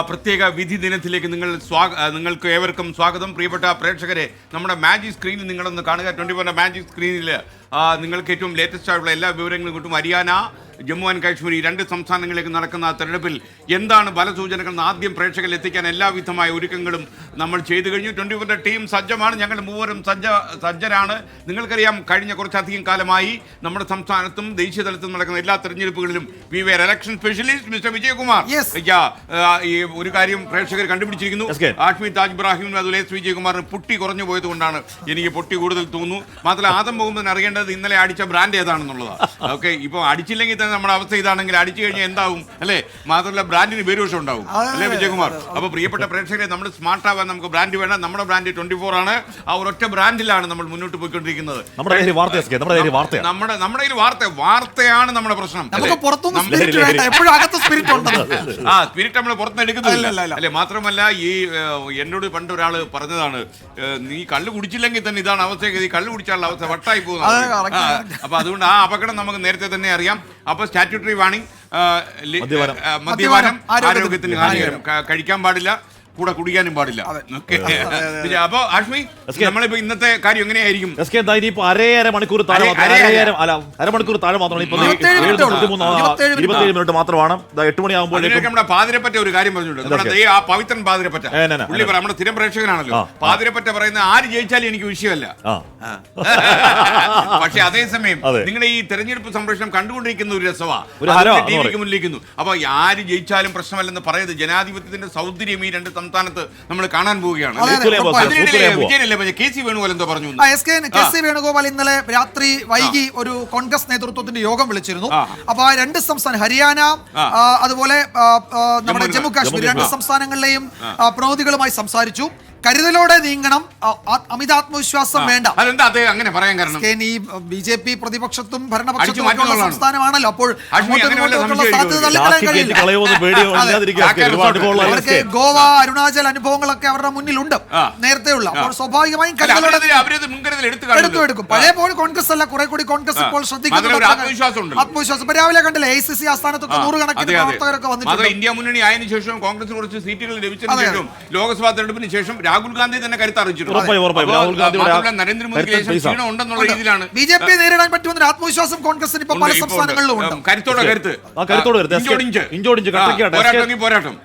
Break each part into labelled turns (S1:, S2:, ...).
S1: പ്രത്യേക വിധി ദിനത്തിലേക്ക് നിങ്ങൾ സ്വാഗ നിങ്ങൾക്ക് ഏവർക്കും സ്വാഗതം. പ്രിയപ്പെട്ട പ്രേക്ഷകരെ നമ്മുടെ മാജിക് സ്ക്രീനിൽ നിങ്ങളൊന്ന് കാണുക. ട്വന്റി ഫോറിന്റെ മാജിക് സ്ക്രീനിൽ നിങ്ങൾക്ക് ഏറ്റവും ലേറ്റസ്റ്റ് ആയിട്ടുള്ള എല്ലാ വിവരങ്ങളും കിട്ടും. ഹരിയാന ജമ്മു ആൻഡ് കാശ്മീർ ഈ രണ്ട് സംസ്ഥാനങ്ങളിലേക്ക് നടക്കുന്ന ആ തെരഞ്ഞെടുപ്പിൽ എന്താണ് ബലസൂചനകൾ ആദ്യം പ്രേക്ഷകരിൽ എത്തിക്കാൻ എല്ലാവിധമായ ഒരുക്കങ്ങളും നമ്മൾ ചെയ്തു കഴിഞ്ഞു. ട്വന്റി ഫോറിന്റെ ടീം സജ്ജമാണ്. ഞങ്ങൾ മൂവരും സജ്ജ സജ്ജരാണ്. നിങ്ങൾക്കറിയാം കഴിഞ്ഞ കുറച്ചധികം കാലമായി നമ്മുടെ സംസ്ഥാനത്തും ദേശീയ തലത്തിലും നടക്കുന്ന എല്ലാ തെരഞ്ഞെടുപ്പുകളിലും we were election specialist mister Vijayakumar. ഈ ഒരു കാര്യം പ്രേക്ഷകർ കണ്ടുപിടിച്ചിരിക്കുന്നു. ആഷ്മി താജ് ഇബ്രാഹിമിനും അതുപോലെ എസ് വിജയകുമാറിന് പൊട്ടി കുറഞ്ഞു പോയത് കൊണ്ടാണ് എനിക്ക് പൊട്ടി കൂടുതൽ തോന്നുന്നു. മാത്രമല്ല ആദം മുഹമ്മദിന് അറിയേണ്ടത് ഇന്നലെ അടിച്ച ബ്രാൻഡ് ഏതാണെന്നുള്ളതാണ് ഓക്കെ ഇപ്പൊ അടിച്ചില്ലെങ്കിൽ തന്നെ നമ്മുടെ അവസ്ഥ ഇതാണെങ്കിൽ അടിച്ചു കഴിഞ്ഞാൽ എന്താവും? അല്ലേ? മാത്രമല്ല ബ്രാൻഡിന് പേരുവശം ഉണ്ടാവും അല്ലെ വിജയകുമാർ? അപ്പൊ പ്രിയപ്പെട്ട പ്രേക്ഷകരെ നമ്മൾ സ്മാർട്ട് ആവാൻ നമുക്ക് ബ്രാൻഡ് വേണം നമ്മുടെ ബ്രാൻഡ് ട്വന്റി ഫോർ ആണ്. ആ ഒരൊറ്റ ബ്രാൻഡിലാണ് നമ്മൾ മുന്നോട്ട് പോയിക്കൊണ്ടിരിക്കുന്നത്.
S2: നമ്മുടെ നമ്മുടെ
S1: നമ്മുടെ വാർത്ത വാർത്തയാണ് നമ്മുടെ പ്രശ്നം.
S3: നമുക്ക്
S1: അല്ലേ?
S3: സ്പിരിറ്റ് വേണ്ട. എപ്പോഴും അകത്ത് സ്പിരിറ്റ് ഉണ്ടെന്ന്
S1: ആ സ്പിരിറ്റ് നമ്മൾ പുറത്തുനിന്ന് എടുക്കുന്നില്ല.
S3: അല്ല, അല്ല, അല്ല.
S1: അല്ലെ മാത്രമല്ല ഈ എന്നോട് പണ്ട് ഒരാൾ പറഞ്ഞതാണ് നീ കള്ളു കുടിച്ചില്ലെങ്കിൽ തന്നെ ഇതാണ് അവസ്ഥ ഈ കള്ളു കുടിച്ചാലുള്ള അവസ്ഥ വട്ടായി പോകുന്നത്. അപ്പൊ അതുകൊണ്ട് ആ അപകടം നമുക്ക് നേരത്തെ തന്നെ അറിയാം. അപ്പൊ സ്റ്റാറ്റ്യൂട്ടറി വാണിംഗ്
S2: മദ്യപാനം.
S1: ആരോഗ്യത്തിന്
S3: ആരോഗ്യത്തിന്
S1: ഹാനികരം. കഴിക്കാൻ പാടില്ല. കൂടെ കുടിക്കാനും പാടില്ല. അപ്പൊ ആഷ്മി. നമ്മളിപ്പോ ഇന്നത്തെ കാര്യം എങ്ങനെയായിരിക്കും?
S2: എസ് കെ ഇനിയിപ്പോ അരയര മണിക്കൂർ താഴെ അല്ല അരമണിക്കൂർ താഴെ മാത്രമാണ് ഇപ്പൊ
S3: ഇരുപത്തേഴ് മിനിറ്റ്
S2: മാത്രമാണ്. എട്ട്
S1: അതിനൊക്കെ നമ്മുടെ പാതിരപ്പറ്റ ഒരു കാര്യം പറഞ്ഞിട്ടുണ്ട്. നമ്മുടെ ആ പവിത്രൻ പാതിരപ്പറ്റ. പുള്ളി പറ- നമ്മുടെ സ്ഥിരം പ്രേക്ഷകനാണല്ലോ. പാതിരപ്പറ്റ പറയുന്ന ആര് ജയിച്ചാലും എനിക്ക് വിഷയമല്ല. പക്ഷെ അതേസമയം നിങ്ങളുടെ ഈ തെരഞ്ഞെടുപ്പ് സംപ്രേഷണം കണ്ടുകൊണ്ടിരിക്കുന്ന ഒരു രസമാ.
S2: ഒരു ഹരമാ,
S1: ടി വിക്ക്
S2: എന്ന്
S1: മുന്നിലിരിക്കുന്നു അപ്പൊ ആര് ജയിച്ചാലും പ്രശ്നമല്ലെന്ന് പറയുന്നത് ജനാധിപത്യത്തിന്റെ സൗന്ദര്യം ഈ രണ്ട് സംസ്ഥാനത്ത് നമ്മൾ കാണാൻ പോവുകയാണ്. കെ സി വേണുഗോപാൽ എന്തോ പറഞ്ഞു
S3: ആ, S K K C Venugopal ഇന്നലെ രാത്രി വൈകി ഒരു കോൺഗ്രസ് നേതൃത്വത്തിന്റെ യോഗം വിളിച്ചിരുന്നു. അപ്പൊ ആ രണ്ട് സംസ്ഥാനം ഹരിയാന അതുപോലെ നമ്മുടെ
S1: ജമ്മു-
S3: കാശ്മീർ. രണ്ട്. സംസ്ഥാനങ്ങളിലെയും പ്രതിനിധികളുമായി സംസാരിച്ചു. കരുതലോടെ നീങ്ങണം. അമിത ആത്മവിശ്വാസം അമിതാത്മവിശ്വാസം വേണ്ട.
S1: അതെന്താ അങ്ങനെ പറയാൻ കാരണം?
S3: ഈ ബി ജെ പി പ്രതിപക്ഷത്തും ഭരണപക്ഷത്തും ഒക്കെയുള്ള. സംസ്ഥാനമാണല്ലോ. അപ്പോൾ അവർക്ക്. ഗോവ അരുണാചൽ അനുഭവങ്ങളൊക്കെ അവരുടെ മുന്നിലുണ്ട്.
S1: ആ.
S3: നേരത്തെ ഉള്ള. അപ്പോൾ സ്വാഭാവികമായും കരുതലോടെ
S1: എടുത്തു
S3: എടുക്കും. പഴയ പോലെ കോൺഗ്രസ് അല്ല കുറെ കൂടി കോൺഗ്രസ്. ഇപ്പോൾ ശ്രദ്ധിക്കുന്നുണ്ട്
S1: ഒരു ആത്മവിശ്വാസം
S3: ഇപ്പൊ രാവിലെ കണ്ടില്ലേ ഐ സി സി ആസ്ഥാനത്തൊക്കെ
S1: ആ,
S3: നൂറുകണക്കിന്. പ്രവർത്തകരൊക്കെ വന്നിട്ടുണ്ട്.
S1: ഇന്ത്യ മുന്നണി ആയതിനു ശേഷം കോൺഗ്രസ് കുറച്ച് സീറ്റുകൾ ലഭിച്ചതിനു ശേഷം ലോക്സഭാ തെരഞ്ഞെടുപ്പിന് ശേഷം രാഹുൽ ഗാന്ധി തന്നെ കരുത്തറിയിച്ചിട്ടുണ്ട്
S2: ഉറപ്പായും, ഉറപ്പായും.
S1: അപ്പോൾ,
S2: രാഹുൽ ഗാന്ധിയുടെ
S1: മാത്രമല്ല
S2: ആ
S1: നരേന്ദ്രമോദിക്ക്. ക്ഷീണം ഉണ്ടെന്നുള്ള രീതിയിലാണ്.
S3: ബി ജെ പി നേരിടാൻ പറ്റുമെന്നൊരു ആത്മവിശ്വാസം കോൺഗ്രസിന് ഇപ്പൊ പല. സംസ്ഥാനങ്ങളിലും ഉണ്ട്.
S1: കരുത്തോടെ കരുത്ത്. പോരാട്ടം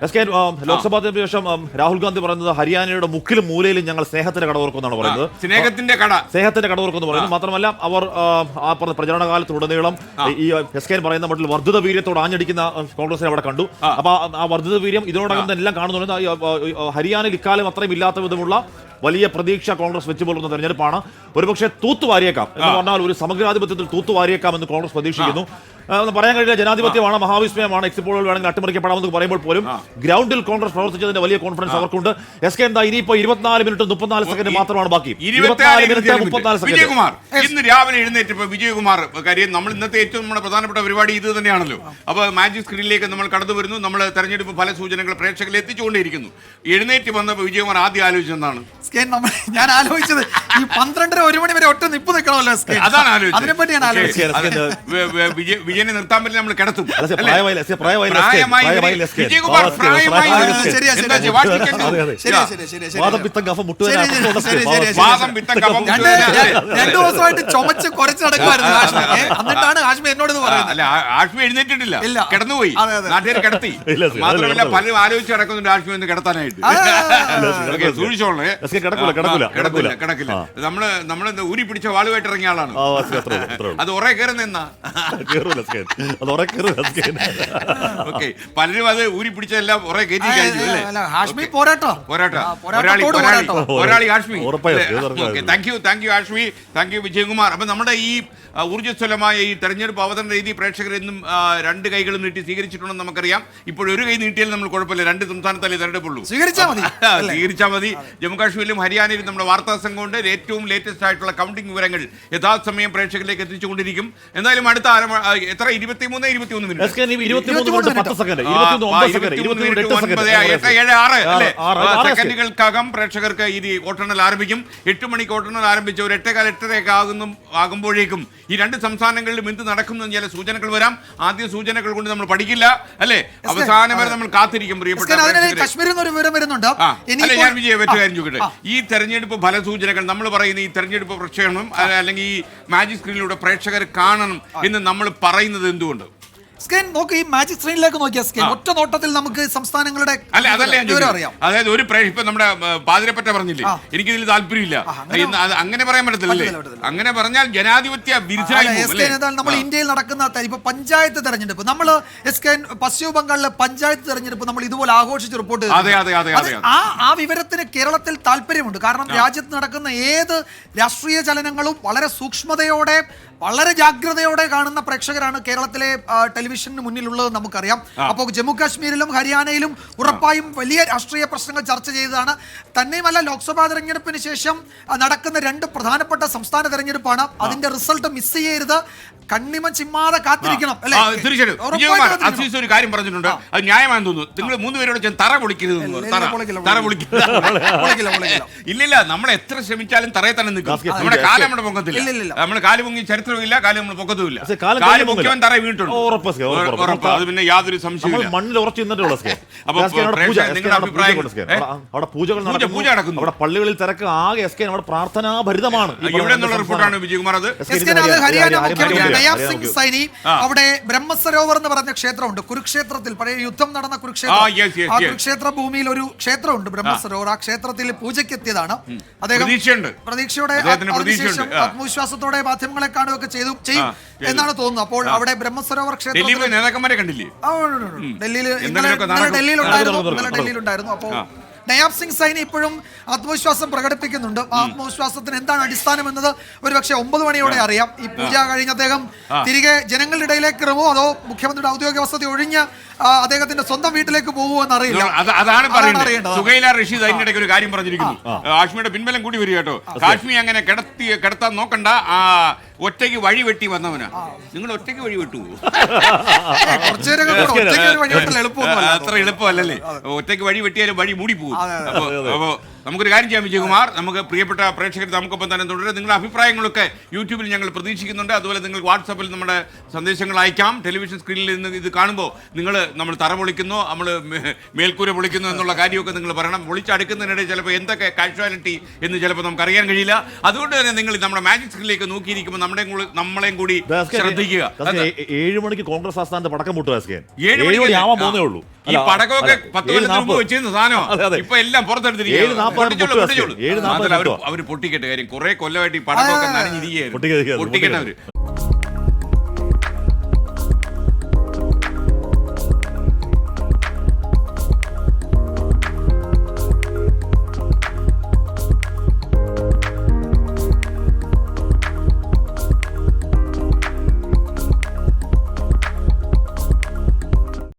S2: ലോക്സഭാ ശേഷം രാഹുൽ ഗാന്ധി പറയുന്നത് ഹരിയാനയുടെ മുക്കിലും മൂലയിലും ഞങ്ങൾ സ്നേഹത്തിന്റെ കടവർക്കെന്നാണ് പറയുന്നത്.
S1: സ്നേഹത്തിന്റെ കട.
S2: സ്നേഹത്തിന്റെ കടവർക്കെന്ന് പറയുന്നത്. മാത്രമല്ല അവർ പ്രചരണ കാലത്തുടനീളം ഈ എസ് കെ പറയുന്ന മട്ടിൽ വർദ്ധിത വീര്യത്തോട് ആഞ്ഞടിക്കുന്ന കോൺഗ്രസിനെ അവിടെ കണ്ടു. അപ്പൊ ആ- വർദ്ധിത വീര്യം ഇതിനോടകം തന്നെ എല്ലാം കാണുന്നുണ്ട്. ഹരിയാനയിൽ ഇക്കാലം അത്രയും ഇല്ലാത്ത വിധമുള്ള വലിയ പ്രതീക്ഷ കോൺഗ്രസ് വെച്ചു പുലർന്ന തെരഞ്ഞെടുപ്പാണ്. ഒരുപക്ഷെ തൂത്തുവാരിയേക്കാം എന്ന് പറഞ്ഞാൽ ഒരു സമഗ്രാധിപത്യത്തിൽ തൂത്തുവാരിയേക്കാം എന്ന് കോൺഗ്രസ് പ്രതീക്ഷിക്കുന്നു. പറയാൻ കഴിയില്ല ജനാധിപത്യമാണ് മഹാവിസ്മയമാണ്. എക്സിറ്റ് പോളുകൾ വേണമെങ്കിൽ അട്ടിമറിക്കപ്പെടാമെന്ന് പറയുമ്പോൾ പോലും ഗ്രൗണ്ടിൽ കോൺഗ്രസ് പ്രവർത്തിച്ചതിന്റെ വലിയ കോൺഫിഡൻസ് അവർക്കുണ്ട്. എസ് കെ എന്താ ഇനിയിപ്പോ ഇരുപത്തിനാല് മിനിറ്റ് മുപ്പത്തിനാല് സെക്കൻഡ് മാത്രമാണ് ബാക്കി.
S1: വിജയകുമാർ ഇന്ന് രാവിലെ എഴുന്നേറ്റപ്പോ വിജയകുമാർ കാര്യം നമ്മൾ ഇന്നത്തെ ഏറ്റവും നമ്മുടെ പ്രധാനപ്പെട്ട പരിപാടി ഇത് തന്നെയാണല്ലോ. അപ്പൊ മാജിക് സ്ക്രീനിലേക്ക് നമ്മൾ കടന്നു വരുന്നു. നമ്മൾ തെരഞ്ഞെടുപ്പ് ഫല സൂചനകൾ പ്രേക്ഷകരിൽ എത്തിച്ചുകൊണ്ടിരിക്കുന്നു എഴുന്നേറ്റ് വന്നപ്പോൾ വിജയകുമാർ ആദ്യം ആലോചിച്ചതാണ്
S3: എസ് ഞാൻ ആലോചിച്ചത് ഈ പന്ത്രണ്ടര ഒരു മണി വരെ ഒറ്റ നിപ്പ് നിൽക്കണമല്ലോ
S1: അതാണ് ആലോചിച്ചത്. വിജയനെ നിർത്താൻ പറ്റില്ല നമ്മൾ കിടത്തും.
S3: രണ്ട് ദിവസമായിട്ട് ചുമച്ച് കുറച്ച് നടക്കുമായിരുന്നു എന്നിട്ടാണ് ആഷ്മി എന്നോട് പറയുന്നത്.
S1: അല്ല ആഷ്മി എഴുന്നേറ്റിട്ടില്ല. കിടന്നുപോയി. നാട്ടുകാർ കിടത്തി. മാത്രമല്ല. പലരും ആലോചിച്ച് കിടക്കുന്നുണ്ട് ആഷ്മി ഒന്ന് കിടത്താനായിട്ട്. സൂക്ഷിച്ചോളേ. കിടക്കില്ല.
S2: ആ.
S1: നമ്മൾ നമ്മളെന്താ ഊരി പിടിച്ച വാളുമായിട്ട് ഇറങ്ങിയ ആളാണ്. അത് ഉറേ കയറി നിന്നാ
S2: അത്.
S1: ഓക്കെ പലരും അത് ഊരി പിടിച്ചെല്ലാം ഉറേ കയറ്റി കഴിഞ്ഞു അല്ലേ?
S3: അല്ല, ഹാഷ്മി പോരാട്ടോ.
S1: പോരാട്ടോ.
S3: ആ,
S1: ഒരാളി പോരാളി
S3: പോരാട്ടം.
S2: ഉറപ്പായും, ഉറപ്പായും.
S1: Okay thank you thank you Hashmi. Thank you Vijayakumar. അപ്പൊ നമ്മുടെ ഈ ആ, ഊർജസ്വലമായ ഈ തെരഞ്ഞെടുപ്പ് അവതരണ രീതി പ്രേക്ഷകർ എന്നും ആ, രണ്ട് കൈകളും നീട്ടി സ്വീകരിച്ചിട്ടുണ്ടെന്ന് നമുക്കറിയാം. ഇപ്പോൾ ഒരു കൈ നീട്ടിയാലും നമ്മൾ കുഴപ്പമില്ല. രണ്ട് സംസ്ഥാനത്തല്ലേ തെരഞ്ഞെടുപ്പുള്ളൂ.
S3: സ്വീകരിച്ചാ മതി.
S1: സ്വീകരിച്ചാൽ മതി. ജമ്മു കാശ്മീരിലും ഹരിയാനയിലും നമ്മുടെ വാർത്താ സംഘമുണ്ട്. ഏറ്റവും ലേറ്റസ്റ്റ് ആയിട്ടുള്ള കൗണ്ടിംഗ് വിവരങ്ങൾ യഥാസമയം പ്രേക്ഷകരിലേക്ക് എത്തിച്ചുകൊണ്ടിരിക്കും. എന്തായാലും അടുത്ത അര എത്ര ഇരുപത്തിമൂന്ന് ഇരുപത്തിമൂന്ന്
S2: എസ് കെ
S1: മിനിറ്റ്
S2: ഇരുപത്തിമൂന്ന് മിനിറ്റ് പത്ത് സെക്കൻഡ്
S1: ആ,
S2: ഇരുപത്തിമൂന്ന്
S1: ഇരുപത്തിമൂന്ന് മിനിറ്റ്
S2: കെ.
S1: സെക്കൻഡുകൾക്കകം പ്രേക്ഷകർക്ക് ഇത് വോട്ടെണ്ണൽ ആരംഭിക്കും. എട്ട് മണിക്ക് വോട്ടെണ്ണൽ ആരംഭിച്ച് ഒരു എട്ടേകാൽ എട്ടരയൊക്കെ ആകുന്നു ആകുമ്പോഴേക്കും ഈ രണ്ട് സംസ്ഥാനങ്ങളിലും എന്ത് നടക്കുന്നു എന്ന് ചില സൂചനകൾ വരാം. ആദ്യ സൂചനകൾ കൊണ്ട് നമ്മൾ പഠിക്കില്ല അല്ലേ? അവസാനം വരെ നമ്മൾ കാത്തിരിക്കും പ്രിയപ്പെട്ട ഞാൻ വിജയ ചോദിക്കട്ടെ. ഈ തെരഞ്ഞെടുപ്പ് ഫലസൂചനകൾ നമ്മൾ പറയുന്ന ഈ തെരഞ്ഞെടുപ്പ് പ്രക്ഷേപണം അല്ലെങ്കിൽ ഈ മാജിക് സ്ക്രീനിലൂടെ പ്രേക്ഷകർ കാണണം എന്ന് നമ്മൾ പറയുന്നത് എന്തുകൊണ്ട്?
S3: സ്കെയിൻ നോക്ക് ഈ മാജിക് സ്ക്രീനിലേക്ക് നോക്കിയ സ്കെയിൻ ഒറ്റ നോട്ടത്തിൽ നമുക്ക് സംസ്ഥാനങ്ങളുടെ
S1: അല്ല അതല്ല
S3: വിവരം അറിയാം.
S1: അതായത് ഒരു പ്രേ ഇപ്പൊ നമ്മുടെ പാതിരപ്പറ്റ പറഞ്ഞില്ലേ?
S3: എനിക്ക്
S1: ഇതിൽ താല്പര്യമില്ല.
S3: അങ്ങനെ-
S1: പറയാൻ
S3: പറ്റത്തില്ലേ.
S1: അങ്ങനെ പറഞ്ഞാൽ ജനാധിപത്യ
S3: നമ്മൾ ഇന്ത്യയിൽ നടക്കുന്ന ഇപ്പൊ പഞ്ചായത്ത് തെരഞ്ഞെടുപ്പ്. നമ്മൾ എസ്കെൻ പശ്ചിമ ബംഗാളിലെ പഞ്ചായത്ത് തെരഞ്ഞെടുപ്പ് നമ്മൾ ഇതുപോലെ ആഘോഷിച്ച് റിപ്പോർട്ട്. ആ ആ വിവരത്തിന് കേരളത്തിൽ താല്പര്യമുണ്ട്. കാരണം രാജ്യത്ത് നടക്കുന്ന ഏത് രാഷ്ട്രീയ ചലനങ്ങളും വളരെ സൂക്ഷ്മതയോടെ വളരെ ജാഗ്രതയോടെ കാണുന്ന പ്രേക്ഷകരാണ് കേരളത്തിലെ ടെലിവിഷന് മുന്നിലുള്ളത് നമുക്കറിയാം. അപ്പോൾ ജമ്മു കാശ്മീരിലും ഹരിയാനയിലും ഉറപ്പായും വലിയ രാഷ്ട്രീയ പ്രശ്നങ്ങൾ ചർച്ച ചെയ്തതാണ്. തന്നെയുമല്ല ലോക്സഭാ തെരഞ്ഞെടുപ്പിന് ശേഷം നടക്കുന്ന രണ്ട് പ്രധാനപ്പെട്ട സംസ്ഥാന തെരഞ്ഞെടുപ്പാണ്. അതിന്റെ റിസൾട്ട് മിസ് ചെയ്യരുത്. കണ്ണിമ ചിമ്മാതെ കാത്തിരിക്കണം.
S1: അല്ലെ? തീർച്ചയായിട്ടും. ഒരു കാര്യം പറഞ്ഞിട്ടുണ്ട്. അത് ന്യായമാണെന്ന് തോന്നുന്നു. നിങ്ങൾ മൂന്ന് പേരോട് ഞാൻ തറ പൊളിക്കരുത് തറ.
S3: പൊളിക്കില്ല.
S1: ഇല്ലില്ല നമ്മൾ എത്ര ശ്രമിച്ചാലും തറയെ തന്നെ നിൽക്കും. നമ്മുടെ. കാലം നമ്മുടെ പൊങ്കത്തില്ല
S3: ഇല്ല, കാലുപൊങ്ങി ചരിത്രം
S1: ഇല്ല കാലം നമ്മൾ പൊക്കത്തുമില്ല
S2: പക്ഷേ കാലം
S1: കാൽ
S2: കാലം
S1: പൊക്കിയവൻ
S2: പൊങ്ങില്ല.
S1: തറ വീണിട്ടുണ്ട്
S2: ഓ, ഉറപ്പ്, ഉറപ്പ്, ഉറപ്പ്.
S1: ഉറപ്പ്. അത് പിന്നെ യാതൊരു
S2: നമ്മൾ
S1: സംശയമില്ല
S2: മണ്ണിൽ ഉറച്ചു നിന്നിട്ടുള്ള എസ് കെ.
S1: അപ്പൊ
S2: എസ് കെ, അവിടെ പൂജ, എസ് കെ,
S1: നിങ്ങളുടെ
S2: അവിടെ
S1: അഭിപ്രായം-
S2: പൂജകൾ.
S1: ഏ?
S2: അവിടെ- അവിടെ പൂജകൾ
S1: പൂജ-
S2: നടക്കുന്നു.
S1: പൂജ നടക്കുന്നു.
S2: അവിടെ പള്ളികളിൽ തിരക്ക് ആകെ എസ് കെ അവിടെ പ്രാർത്ഥനാഭരിതമാണ് ഈ
S1: എവിടെ നിന്നുള്ള
S2: പറഞ്ഞ
S1: റിപ്പോർട്ടാണ്
S2: സംസ്ഥാനം.
S1: വിജയകുമാർ അത്
S2: S K,
S3: S
S2: Haryana,
S3: Haryana
S2: Haryana,
S3: മുഖ്യമന്ത്രി
S2: ഹരിയാന,
S3: നയാബ് സിംഗ് സൈനി
S1: ആ.
S3: അവിടെ ബ്രഹ്മസരോവർ എന്ന് പറഞ്ഞ ക്ഷേത്രമുണ്ട് കുരുക്ഷേത്രത്തിൽ പഴയ യുദ്ധം നടന്ന
S1: ആ,
S3: കുരുക്ഷേത്രം
S1: yes,
S3: ആ
S1: yes.
S3: കുരുക്ഷേത്ര ഭൂമിയിൽ ഒരു ക്ഷേത്രമുണ്ട് ബ്രഹ്മസരോവർ ആ ക്ഷേത്രത്തിൽ പൂജയ്ക്ക് എത്തിയതാണ് അദ്ദേഹം
S1: പ്രതീക്ഷയുണ്ട്.
S3: പ്രതീക്ഷയോടെ
S1: അദ്ദേഹത്തിന്
S3: അതിനുശേഷം
S1: പ്രതീക്ഷയുണ്ട്. ആ.
S3: ആത്മവിശ്വാസത്തോടെ മാധ്യമങ്ങളെ കാണുകയൊക്കെ ചെയ്തു. ചെയ്യും എന്നാണ് തോന്നുന്നത്. അപ്പോൾ അവിടെ ബ്രഹ്മസരോവർ
S1: ഡൽഹി
S3: ക്ഷേത്രത്തിൽ
S1: നേതാക്കന്മാരെ കണ്ടില്ലേ.
S3: ഡൽഹിയിൽ ഇന്നലെ ഡൽഹിയിൽ ഉണ്ടായിരുന്നു ഇന്നലെ ഡൽഹിയിൽ ഉണ്ടായിരുന്നു അപ്പോൾ. നയാബ് സിംഗ് സൈനി ഇപ്പോഴും ആത്മവിശ്വാസം പ്രകടിപ്പിക്കുന്നുണ്ട്. ആത്മവിശ്വാസത്തിന് എന്താണ് അടിസ്ഥാനം എന്നത് ഒരുപക്ഷെ ഒമ്പത് മണിയോടെ അറിയാം. ഈ പൂജ കഴിഞ്ഞ് അദ്ദേഹം തിരികെ ജനങ്ങളുടെ ഇടയിലേക്ക് ഇറങ്ങുമോ? അതോ മുഖ്യമന്ത്രിയുടെ ഔദ്യോഗിക വസതി ഒഴിഞ്ഞ് അദ്ദേഹത്തിന്റെ സ്വന്തം വീട്ടിലേക്ക് പോകുമോ എന്ന്
S1: അറിയില്ല അതാണ് പറയുന്നത്. സുഹൈല റഷീദ് അതിന്റെ ഇടയ്ക്ക് ഒരു കാര്യം പറഞ്ഞിരിക്കുന്നു. കാശ്മീരുടെ പിൻബലം കൂടി വരിക കേട്ടോ. കാശ്മീർ അങ്ങനെ കിടത്തി കിടത്താൻ നോക്കണ്ട. ആ ഒറ്റയ്ക്ക് വഴി വെട്ടി വന്നവനാ. നിങ്ങൾ ഒറ്റയ്ക്ക് വഴി വെട്ടു
S3: കുറച്ചു നേരം കൂടെ ഒറ്റയ്ക്ക് ഒരു വഴിവിട്ടൽ എളുപ്പമൊന്നുമല്ല.
S1: അത്ര എളുപ്പമല്ലല്ലേ? ഒറ്റയ്ക്ക് വഴി വെട്ടിയാലും വഴി മൂടി പോകും.
S3: അപ്പോ അതെ.
S1: അപ്പൊ അപ്പൊ നമുക്കൊരു കാര്യം ചെയ്യാം വിജയകുമാർ. നമുക്ക് പ്രിയപ്പെട്ട പ്രേക്ഷകർ നമുക്കൊപ്പം തന്നെ തുടരും. നിങ്ങളുടെ അഭിപ്രായങ്ങളൊക്കെ യൂട്യൂബിൽ ഞങ്ങൾ പ്രതീക്ഷിക്കുന്നുണ്ട്. അതുപോലെ നിങ്ങൾ വാട്സാപ്പിൽ നമ്മുടെ സന്ദേശങ്ങൾ അയക്കാം. ടെലിവിഷൻ സ്ക്രീനിൽ നിന്ന് ഇത് കാണുമ്പോൾ നിങ്ങൾ നമ്മൾ തറ പൊളിക്കുന്നു നമ്മൾ മേൽക്കൂര പൊളിക്കുന്നു എന്നുള്ള കാര്യമൊക്കെ നിങ്ങൾ പറയണം. പൊളിച്ചടുക്കുന്നതിനിടെ ചിലപ്പോൾ എന്തൊക്കെ കാഷ്വാലിറ്റി എന്ന് ചിലപ്പോൾ നമുക്ക് അറിയാൻ കഴിയില്ല. അതുകൊണ്ട് തന്നെ നിങ്ങൾ നമ്മുടെ മാജിക് സ്ക്രീനിലേക്ക് നോക്കിയിരിക്കുമ്പോൾ നമ്മുടെ നമ്മളെയും കൂടി ശ്രദ്ധിക്കുക.
S2: ഏഴ് മണിക്ക് കോൺഗ്രസ് ആസ്ഥാനത്ത് പടക്കം
S1: ഏഴ്
S2: മണി ആവാൻ. പോകുന്നേ ഉള്ളൂ.
S1: ഈ പടക്കമൊക്കെ പത്ത്
S2: ഏഴ്
S1: കൊല്ലത്തിന് മുമ്പ് വെച്ചിരുന്ന. സാധനം ഇപ്പൊ എല്ലാം
S2: പുറത്തെടുത്തിരിക്കും
S1: അവർ പൊട്ടിക്കട്ടെ കാര്യം. കുറെ കൊല്ലമായിട്ട് ഈ പടക്കമൊക്കെ. നനഞ്ഞിരിക്കുകയായിരുന്നു. പൊട്ടിക്കട്ടെ അവർ